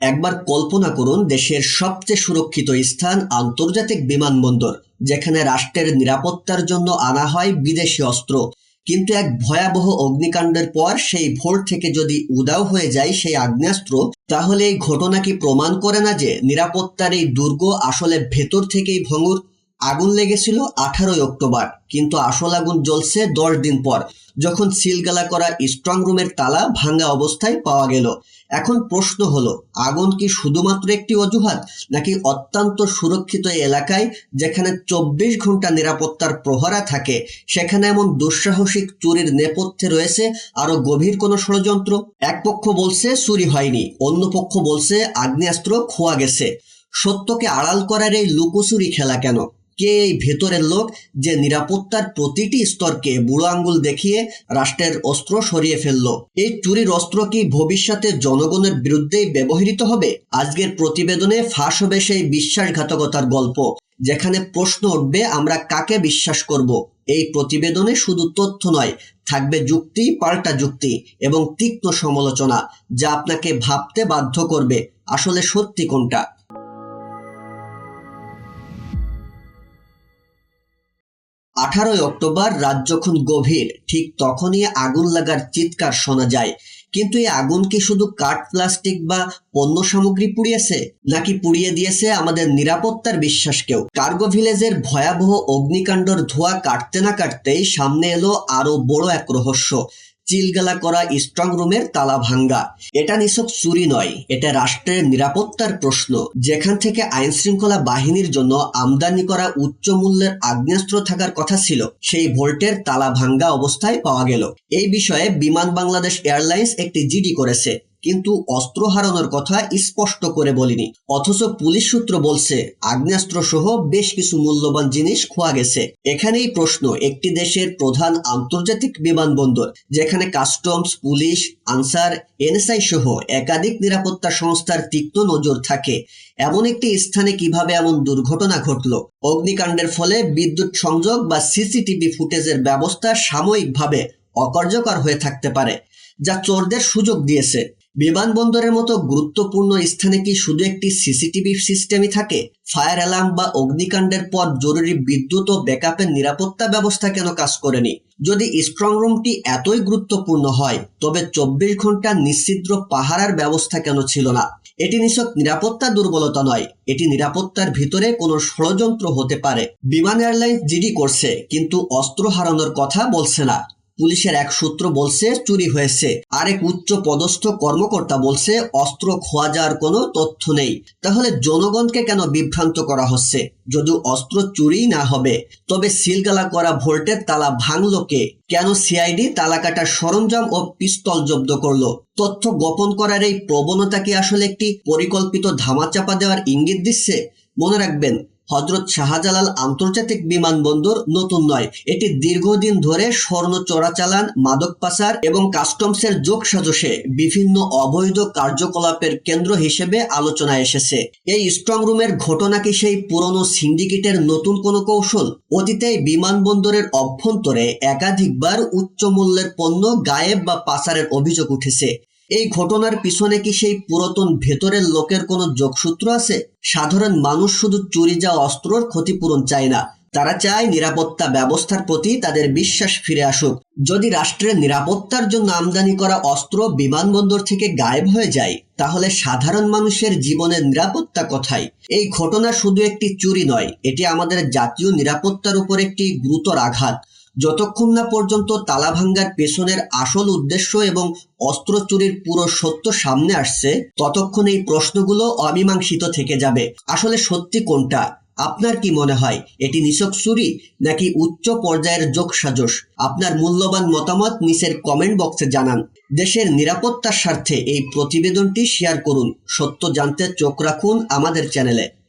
একবার কল্পনা করুন দেশের সবচেয়ে সুরক্ষিত স্থান আন্তর্জাতিক বিমানবন্দর, যেখানে রাষ্ট্রের নিরাপত্তার জন্য আনা হয় বিদেশি অস্ত্র। কিন্তু এক ভয়াবহ অগ্নিকাণ্ডের পর সেই ভোর থেকে যদি উদাও হয়ে যায় সেই আগ্নেয়াস্ত্র, তাহলে এই ঘটনা কি প্রমাণ করে না যে নিরাপত্তার এই দুর্গ আসলে ভেতর থেকেই ভঙ্গুর আগুন লেগেছিল আঠারোই অক্টোবর, কিন্তু আসল আগুন জ্বলছে দশ দিন পর। যখন সিলগালা করা স্ট্রং রুমের তালা ভাঙা অবস্থায় পাওয়া গেল। এখন প্রশ্ন হলো, আগুন কি শুধুমাত্র একটি অজুহাত, নাকি অত্যন্ত সুরক্ষিত এলাকায় যেখানে চব্বিশ ঘণ্টা নিরাপত্তার প্রহরা থাকে, সেখানে এমন দুঃসাহসিক চুরির নেপথ্যে রয়েছে আরও গভীর কোনো ষড়যন্ত্র? এক পক্ষ বলছে, চুরি হয়নি। অন্য পক্ষ বলছে, আগ্নেয়াস্ত্র খোয়া গেছে। সত্যকে আড়াল করার এই লুকোচুরি খেলা কেন? কে এই ভেতরের লোক যে নিরাপত্তার প্রতিটি স্তরকে বুড়ো আঙ্গুল দেখিয়ে রাষ্ট্রের অস্ত্র সরিয়ে ফেলল। এই চুরির অস্ত্র কি ভবিষ্যতে জনগণের বিরুদ্ধেই ব্যবহৃত হবে? আজকের প্রতিবেদনে ফাঁস হবে সেই বিশ্বাসঘাতকতার গল্প, যেখানে প্রশ্ন উঠবে আমরা কাকে বিশ্বাস করব। এই প্রতিবেদনে শুধু তথ্য নয়, থাকবে যুক্তি, পাল্টা যুক্তি এবং তীক্ষ্ণ সমালোচনা, যা আপনাকে ভাবতে বাধ্য করবে। আসলে সত্যি কোনটা? আঠারোই অক্টোবর রাত যখন গভীর, ঠিক তখনই আগুন লাগার চিৎকার শোনা যায়। কিন্তু এই আগুন কি শুধু কাঠ, প্লাস্টিক বা পণ্য সামগ্রী পুড়িয়েছে, নাকি পুড়িয়ে দিয়েছে আমাদের নিরাপত্তার বিশ্বাসকেও? কার্গো ভিলেজের ভয়াবহ অগ্নিকাণ্ডর ধোঁয়া কাটতে না কাটতেই সামনে এলো আরও বড় এক রহস্য। চিলগালা করা স্ট্রং রুমের তালা ভাঙ্গা। এটা নিছক চুরি নয়, এটা রাষ্ট্রের নিরাপত্তার প্রশ্ন। যেখান থেকে আইন শৃঙ্খলা বাহিনীর জন্য আমদানি করা উচ্চ মূল্যের আগ্নেয়াস্ত্র থাকার কথা ছিল, সেই ভোল্টের তালা ভাঙ্গা অবস্থায় পাওয়া গেল। এই বিষয়ে বিমান বাংলাদেশ এয়ারলাইন্স একটি জিডি করেছে। কিন্তু অস্ত্র হারানোর কথা স্পষ্ট করে বলিনি। অথচ পুলিশ সূত্র বলছে আগ্নেয়াস্ত্র সহ বেশ কিছু মূল্যবান জিনিস খোয়া গেছে। এখানেই প্রশ্ন, একটি দেশের প্রধান আন্তর্জাতিক বিমানবন্দর, যেখানে কাস্টমস, পুলিশ, আনসার, এনএসআই সহ একাধিক নিরাপত্তা সংস্থার তীক্ষ্ণ নজর থাকে। এমন একটি স্থানে কীভাবে এমন দুর্ঘটনা ঘটল? অগ্নিকাণ্ডের ফলে বিদ্যুৎ সংযোগ বা সিসিটিভি ফুটেজের ব্যবস্থা সাময়িকভাবে অকার্যকর হয়ে থাকতে পারে, যা চোরদের সুযোগ দিয়েছে। বিমানবন্দরের মতো গুরুত্বপূর্ণ স্থানে কি শুধু একটি সিসিটিভি সিস্টেমই থাকে? ফায়ার অ্যালার্ম বা অগ্নিকাণ্ডের পর জরুরি বিদ্যুৎ ও ব্যাকআপের নিরাপত্তা ব্যবস্থা কেন কাজ করেনি? যদি স্ট্রং রুমটি এতই গুরুত্বপূর্ণ হয়, তবে চব্বিশ ঘণ্টা নিশ্চিদ্র পাহারার ব্যবস্থা কেন ছিল না? এটি নিছক নিরাপত্তা দুর্বলতা নয়, এটি নিরাপত্তার ভিতরে কোনো ষড়যন্ত্র হতে পারে। বিমান এয়ারলাইন্স জিডি করছে, কিন্তু অস্ত্র হারানোর কথা বলছে না। পুলিশের এক সূত্র বলছে, চুরি হয়েছে। আরেক উচ্চ পদস্থ কর্মকর্তা বলছে, অস্ত্র খোয়া যাওয়ার কোনো তথ্য নেই। তাহলে জনগণকে কেন বিভ্রান্ত করা হচ্ছে? যদি অস্ত্র চুরি না হবে, তবে সিলগালা করা ভোল্টের তালা ভাঙলো কে? কেন সিআইডি তালা কাটার সরঞ্জাম ও পিস্তল জব্দ করল? তথ্য গোপন করার এই প্রবণতা কি আসলে একটি পরিকল্পিত ধামাচাপা দেওয়ার ইঙ্গিত দিচ্ছে? মনে রাখবেন হজরত শাহজালাল আন্তর্জাতিক বিমানবন্দর নতুন নয়। এটি দীর্ঘদিন ধরে স্বর্ণ চোরাচালান, মাদক পাচার এবং কাস্টমসের যোগ সাজসে বিভিন্ন অবৈধ কার্যকলাপের কেন্দ্র হিসেবে আলোচনায় এসেছে। এই স্ট্রং রুমের ঘটনা কি সেই পুরনো সিন্ডিকেটের নতুন কোনো কৌশল? অতীতে বিমানবন্দরের অভ্যন্তরে একাধিকবার উচ্চ মূল্যের পণ্য গায়েব বা পাচারের অভিযোগ উঠেছে। এই ঘটনার পিছনে কি সেই পুরাতন ভেতরের লোকের কোনো যোগসূত্র আছে? সাধারণ মানুষ শুধু চুরি যাওয়া অস্ত্রর ক্ষতিপূরণ চায় না। তারা চায় নিরাপত্তা ব্যবস্থার প্রতি তাদের বিশ্বাস ফিরে আসুক। যদি রাষ্ট্রের নিরাপত্তার জন্য আমদানি করা অস্ত্র বিমানবন্দর থেকে গায়েব হয়ে যায়, তাহলে সাধারণ মানুষের জীবনের নিরাপত্তা কোথায়? এই ঘটনা শুধু একটি চুরি নয়, এটি আমাদের জাতীয় নিরাপত্তার উপর একটি গুরুতর আঘাত। যতক্ষণ না পর্যন্ত তালা ভাঙ্গার পেছনের আসল উদ্দেশ্য এবং অস্ত্র চুরির পুরো সত্য সামনে আসছে, ততক্ষণ এই প্রশ্নগুলো অমীমাংসিত থেকে যাবে। আসলে সত্যি কোনটা? আপনার কি মনে হয়, এটি নিছক চুরি নাকি উচ্চ পর্যায়ের যোগসাজশ? আপনার মূল্যবান মতামত নিচের কমেন্ট বক্সে জানান। দেশের নিরাপত্তার স্বার্থে এই প্রতিবেদনটি শেয়ার করুন। সত্য জানতে চোখ রাখুন আমাদের চ্যানেলে।